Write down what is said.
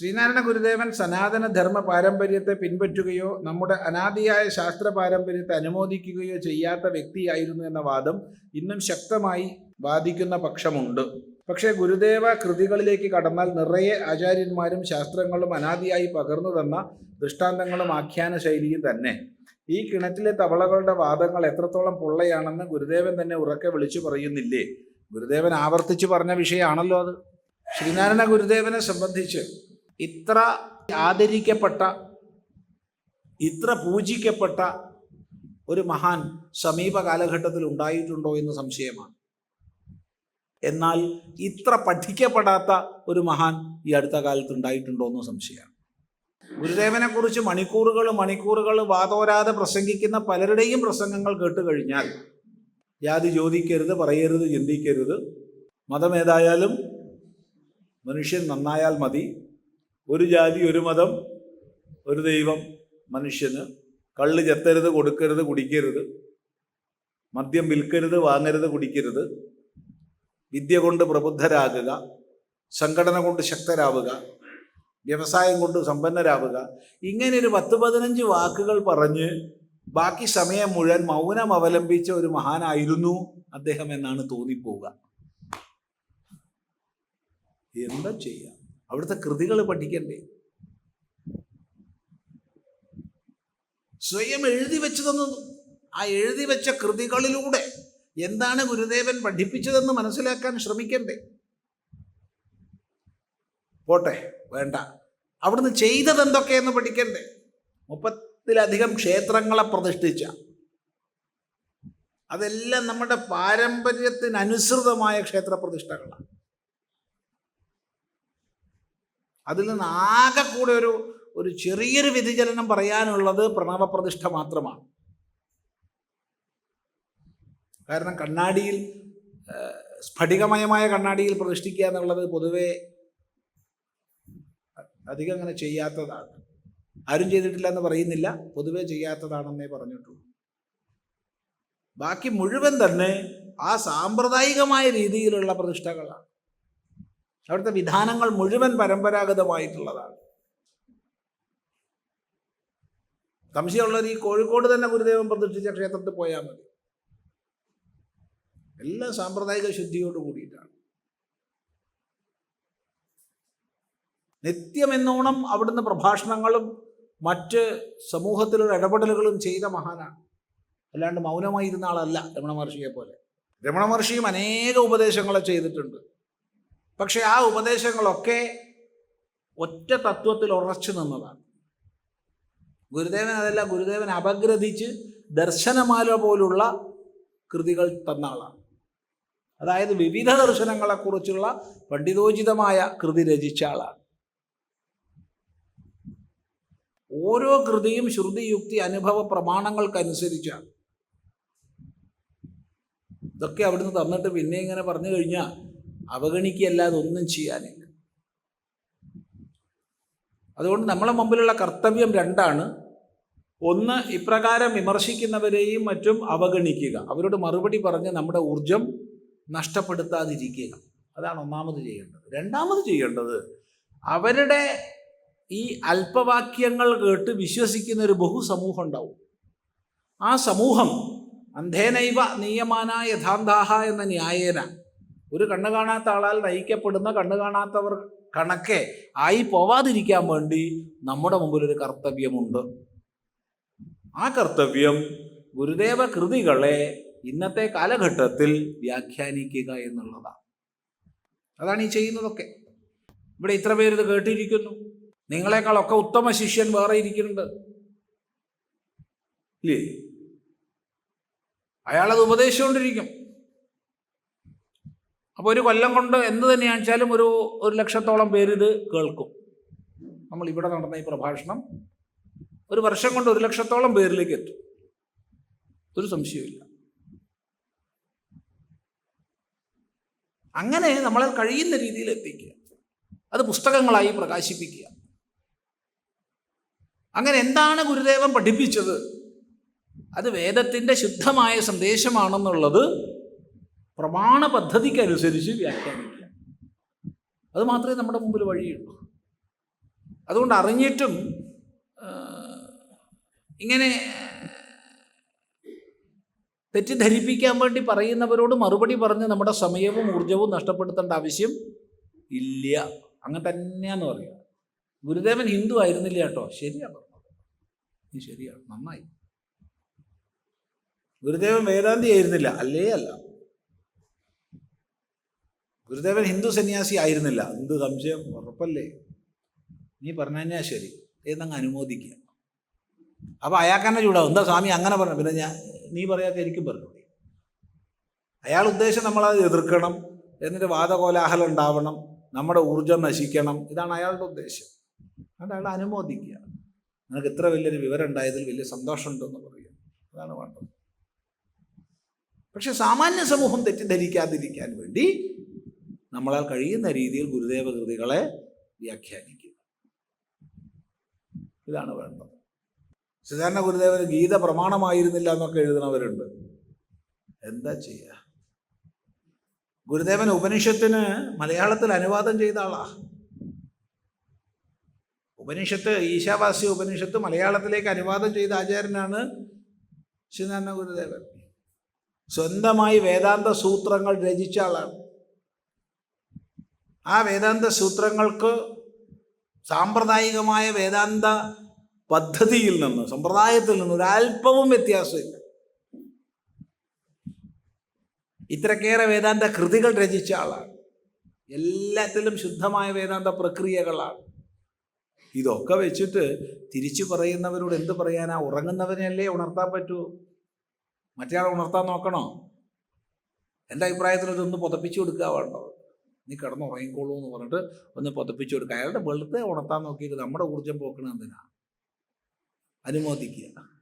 ശ്രീനാരായണ ഗുരുദേവൻ സനാതനധർമ്മ പാരമ്പര്യത്തെ പിൻപറ്റുകയോ നമ്മുടെ അനാദിയായ ശാസ്ത്ര പാരമ്പര്യത്തെ അനുമോദിക്കുകയോ ചെയ്യാത്ത വ്യക്തിയായിരുന്നു എന്ന വാദം ഇന്നും ശക്തമായി വാദിക്കുന്ന പക്ഷമുണ്ട്. പക്ഷേ ഗുരുദേവ കൃതികളിലേക്ക് കടന്നാൽ നിറയെ ആചാര്യന്മാരും ശാസ്ത്രങ്ങളും അനാദിയായി പകർന്നു തന്ന ദൃഷ്ടാന്തങ്ങളും ആഖ്യാന ശൈലിയും തന്നെ. ഈ കിണറ്റിലെ തവളകളുടെ വാദങ്ങൾ എത്രത്തോളം പൊള്ളയാണെന്ന് ഗുരുദേവൻ തന്നെ ഉറക്കെ വിളിച്ചു പറയുന്നില്ലേ? ഗുരുദേവൻ ആവർത്തിച്ചു പറഞ്ഞ വിഷയമാണല്ലോ അത്. ശ്രീനാരായണ ഗുരുദേവനെ സംബന്ധിച്ച് ഇത്ര ആദരിക്കപ്പെട്ട ഇത്ര പൂജിക്കപ്പെട്ട ഒരു മഹാൻ സമീപ കാലഘട്ടത്തിൽ ഉണ്ടായിട്ടുണ്ടോ എന്ന് സംശയമാണ്. എന്നാൽ ഇത്ര പഠിക്കപ്പെടാത്ത ഒരു മഹാൻ ഈ അടുത്ത കാലത്ത് ഉണ്ടായിട്ടുണ്ടോ എന്ന് സംശയമാണ്. ഗുരുദേവനെ കുറിച്ച് മണിക്കൂറുകൾ മണിക്കൂറുകൾ വാതോരാതെ പ്രസംഗിക്കുന്ന പലരുടെയും പ്രസംഗങ്ങൾ കേട്ട് കഴിഞ്ഞാൽ ജാതി ചോദിക്കരുത് പറയരുത് ചിന്തിക്കരുത്. മതമേതായാലും മനുഷ്യൻ നന്നായാൽ മതി. ഒരു ജാതി ഒരു മതം ഒരു ദൈവം മനുഷ്യന്. കള്ള് ചെത്തരുത് കൊടുക്കരുത് കുടിക്കരുത്. മദ്യം വിൽക്കരുത് വാങ്ങരുത് കുടിക്കരുത്. വിദ്യ കൊണ്ട് പ്രബുദ്ധരാകുക. സംഘടന കൊണ്ട് ശക്തരാവുക. വ്യവസായം കൊണ്ട് സമ്പന്നരാവുക. ഇങ്ങനെ ഒരു പത്ത് പതിനഞ്ച് വാക്കുകൾ പറഞ്ഞ് ബാക്കി സമയം മുഴുവൻ മൗനം അവലംബിച്ച ഒരു മഹാനായിരുന്നു അദ്ദേഹം എന്നാണ് തോന്നിപ്പോവുക. എന്താ ചെയ്യാം? അവിടുത്തെ കൃതികൾ പഠിക്കണ്ടേ? സ്വയം എഴുതി വെച്ചതെന്ന് ആ എഴുതി വെച്ച കൃതികളിലൂടെ എന്താണ് ഗുരുദേവൻ പഠിപ്പിച്ചതെന്ന് മനസ്സിലാക്കാൻ ശ്രമിക്കണ്ടേ? പോട്ടെ വേണ്ട. അവിടുന്ന് ചെയ്തത് എന്തൊക്കെയെന്ന് പഠിക്കണ്ടേ? മുപ്പത്തിലധികം ക്ഷേത്രങ്ങളെ പ്രതിഷ്ഠിച്ച. അതെല്ലാം നമ്മുടെ പാരമ്പര്യത്തിനനുസൃതമായ ക്ഷേത്ര പ്രതിഷ്ഠകളാണ്. അതിൽ നിന്ന് ആകെ കൂടെ ഒരു ഒരു ചെറിയൊരു വ്യതിചലനം പറയാനുള്ളത് പ്രണവപ്രതിഷ്ഠ മാത്രമാണ്. കാരണം കണ്ണാടിയിൽ സ്ഫടികമയമായ കണ്ണാടിയിൽ പ്രതിഷ്ഠിക്കുക എന്നുള്ളത് പൊതുവെ അധികം അങ്ങനെ ചെയ്യാത്തതാണ്. ആരും ചെയ്തിട്ടില്ല എന്ന് പറയുന്നില്ല പൊതുവെ ചെയ്യാത്തതാണെന്നേ പറഞ്ഞിട്ടുള്ളൂ. ബാക്കി മുഴുവൻ തന്നെ ആ സാമ്പ്രദായികമായ രീതിയിലുള്ള പ്രതിഷ്ഠകളാണ്. അവിടുത്തെ വിധാനങ്ങൾ മുഴുവൻ പരമ്പരാഗതമായിട്ടുള്ളതാണ്. സംശയമുള്ളവർ ഈ കോഴിക്കോട് തന്നെ ഗുരുദേവൻ പ്രതിഷ്ഠിച്ച ക്ഷേത്രത്തിൽ പോയാൽ മതി. എല്ലാം സാമ്പ്രദായിക ശുദ്ധിയോട് കൂടിയിട്ടാണ്. നിത്യമെന്നോണം അവിടുന്ന് പ്രഭാഷണങ്ങളും മറ്റ് സമൂഹത്തിലുള്ള ഇടപെടലുകളും ചെയ്ത മഹാനാണ്. അല്ലാണ്ട് മൗനമായിരുന്ന ആളല്ല രമണ മഹർഷിയെ പോലെ രമണ മഹർഷിയും അനേക ഉപദേശങ്ങളെ ചെയ്തിട്ടുണ്ട്. പക്ഷെ ആ ഉപദേശങ്ങളൊക്കെ ഒറ്റ തത്വത്തിൽ ഉറച്ചു നിന്നതാണ്. ഗുരുദേവൻ അതല്ല ഗുരുദേവൻ അപഗ്രഥിച്ച് ദർശനമാല പോലുള്ള കൃതികൾ തന്ന ആളാണ്. അതായത് വിവിധ ദർശനങ്ങളെക്കുറിച്ചുള്ള പണ്ഡിതോചിതമായ കൃതി രചിച്ച ആളാണ്. ഓരോ കൃതിയും ശ്രുതിയുക്തി അനുഭവ പ്രമാണങ്ങൾക്കനുസരിച്ചാണ്. ഇതൊക്കെ അവിടുന്ന് തന്നിട്ട് പിന്നെ ഇങ്ങനെ പറഞ്ഞു കഴിഞ്ഞാൽ അവഗണിക്കുകയല്ലാതെ ഒന്നും ചെയ്യാനില്ല. അതുകൊണ്ട് നമ്മളെ മുമ്പിലുള്ള കർത്തവ്യം രണ്ടാണ്. ഒന്ന് ഇപ്രകാരം വിമർശിക്കുന്നവരെയും മറ്റും അവഗണിക്കുക. അവരോട് മറുപടി പറഞ്ഞ് നമ്മുടെ ഊർജം നഷ്ടപ്പെടുത്താതിരിക്കുക. അതാണ് ഒന്നാമത് ചെയ്യേണ്ടത്. രണ്ടാമത് ചെയ്യേണ്ടത് അവരുടെ ഈ അല്പവാക്യങ്ങൾ കേട്ട് വിശ്വസിക്കുന്ന ഒരു ബഹുസമൂഹം ഉണ്ടാവും. ആ സമൂഹം അന്ധേനൈവ നിയമാന യഥാന്താഹ എന്ന ന്യായേന ഒരു കണ്ണു കാണാത്ത ആളാൽ നയിക്കപ്പെടുന്ന കണ്ണു കാണാത്തവർ കണക്കെ ആയി പോവാതിരിക്കാൻ വേണ്ടി നമ്മുടെ മുമ്പിൽ ഒരു കർത്തവ്യമുണ്ട്. ആ കർത്തവ്യം ഗുരുദേവ കൃതികളെ ഇന്നത്തെ കാലഘട്ടത്തിൽ വ്യാഖ്യാനിക്കുക എന്നുള്ളതാണ്. അതാണ് ഈ ചെയ്യുന്നതൊക്കെ. ഇവിടെ ഇത്ര പേര് ഇത് കേട്ടിരിക്കുന്നു. നിങ്ങളെക്കാളൊക്കെ ഉത്തമ ശിഷ്യൻ വേറെ ഇരിക്കുന്നുണ്ട്. ഇല്ലേ? അയാളത് ഉപദേശിച്ചുകൊണ്ടിരിക്കും. അപ്പോൾ ഒരു കൊല്ലം കൊണ്ട് എന്ത് തന്നെയാണെച്ചാലും ഒരു ഒരു ലക്ഷത്തോളം പേര് ഇത് കേൾക്കും. നമ്മൾ ഇവിടെ നടന്ന ഈ പ്രഭാഷണം ഒരു വർഷം കൊണ്ട് ഒരു ലക്ഷത്തോളം പേരിലേക്ക് എത്തും. ഒരു സംശയമില്ല അങ്ങനെ നമ്മളെ കഴിയുന്ന രീതിയിൽ എത്തിക്കുക. അത് പുസ്തകങ്ങളായി പ്രകാശിപ്പിക്കുക. അങ്ങനെ എന്താണ് ഗുരുദേവൻ പഠിപ്പിച്ചത്? അത് വേദത്തിന്റെ ശുദ്ധമായ സന്ദേശമാണെന്നുള്ളത് പ്രമാണ പദ്ധതിക്കനുസരിച്ച് വ്യാഖ്യാനിക്കുക. അത് മാത്രമേ നമ്മുടെ മുമ്പിൽ വഴിയുള്ളൂ. അതുകൊണ്ട് അറിഞ്ഞിട്ടും ഇങ്ങനെ തെറ്റിദ്ധരിപ്പിക്കാൻ വേണ്ടി പറയുന്നവരോട് മറുപടി പറഞ്ഞ് നമ്മുടെ സമയവും ഊർജവും നഷ്ടപ്പെടുത്തേണ്ട ആവശ്യം ഇല്ല. അങ്ങനെ തന്നെയാന്ന് പറയുക ഗുരുദേവൻ ഹിന്ദു ആയിരുന്നില്ല കേട്ടോ. ശരിയാണ്. ശരിയാണ്. നന്നായി. ഗുരുദേവൻ വേദാന്തി ആയിരുന്നില്ല. അല്ലേ അല്ല. ഗുരുദേവൻ ഹിന്ദു സന്യാസി ആയിരുന്നില്ല. എന്ത് സംശയം? ഉറപ്പല്ലേ? നീ പറഞ്ഞു തന്നെയാ ശരി. എന്നങ്ങ് അനുമോദിക്കുക. അപ്പോൾ അയാൾക്ക് തന്നെ ചൂടാവും. എന്താ സ്വാമി അങ്ങനെ പറഞ്ഞു പിന്നെ ഞാൻ നീ പറയാത്ത എനിക്കും പറഞ്ഞു അയാൾ ഉദ്ദേശം നമ്മളത് എതിർക്കണം. എന്നിട്ട് വാദകോലാഹലം ഉണ്ടാവണം. നമ്മുടെ ഊർജം നശിക്കണം. ഇതാണ് അയാളുടെ ഉദ്ദേശം. അത് അയാൾ അനുമോദിക്കുക. നിനക്ക് ഇത്ര വലിയൊരു വിവരം ഉണ്ടായതിൽ വലിയ സന്തോഷമുണ്ടെന്ന് പറയുക. അതാണ് വേണ്ടത്. പക്ഷെ സാമാന്യ സമൂഹം തെറ്റിദ്ധരിക്കാതിരിക്കാൻ വേണ്ടി നമ്മളാൽ കഴിയുന്ന രീതിയിൽ ഗുരുദേവ കൃതികളെ വ്യാഖ്യാനിക്കുക. ഇതാണ് വേണ്ടത്. സാധാരണ ഗുരുദേവന് ഗീത പ്രമാണമായിരുന്നില്ല എന്നൊക്കെ എഴുതുന്നവരുണ്ട് എന്താ ചെയ്യുക ഗുരുദേവൻ ഉപനിഷത്തിന് മലയാളത്തിൽ അനുവാദം ചെയ്ത ആളാ. ഉപനിഷത്ത് ഈശാവാസ്യ ഉപനിഷത്ത് മലയാളത്തിലേക്ക് അനുവാദം ചെയ്ത ആചാര്യനാണ് ശ്രീനാരായണ ഗുരുദേവൻ. സ്വന്തമായി വേദാന്ത സൂത്രങ്ങൾ രചിച്ച ആളാണ്. ആ വേദാന്ത സൂത്രങ്ങൾക്ക് സാമ്പ്രദായികമായ വേദാന്ത പദ്ധതിയിൽ നിന്ന് സമ്പ്രദായത്തിൽ നിന്ന് ഒരല്പവും വ്യത്യാസമില്ല. ഇത്രക്കേറെ വേദാന്ത കൃതികൾ രചിച്ച ആളാണ്. എല്ലാത്തിലും ശുദ്ധമായ വേദാന്ത പ്രക്രിയകളാണ്. ഇതൊക്കെ വെച്ചിട്ട് തിരിച്ചു പറയുന്നവരോട് എന്ത് പറയാനാ? ഉറങ്ങുന്നവനെയല്ലേ ഉണർത്താൻ പറ്റൂ? മറ്റേ ഉണർത്താൻ നോക്കണോ? എന്റെ അഭിപ്രായത്തിൽ ഇതൊന്ന് പുതപ്പിച്ചു കൊടുക്കുക നീ കിടന്നുറങ്ങിക്കോളൂ എന്ന് പറഞ്ഞിട്ട് ഒന്ന് പതിപ്പിച്ചു കൊടുക്കുക. അയാളുടെ വെളുത്തെ ഉണർത്താൻ നോക്കിയിട്ട് നമ്മുടെ ഊർജം പോക്കണ എന്തിനാ? അനുമോദിക്കുക.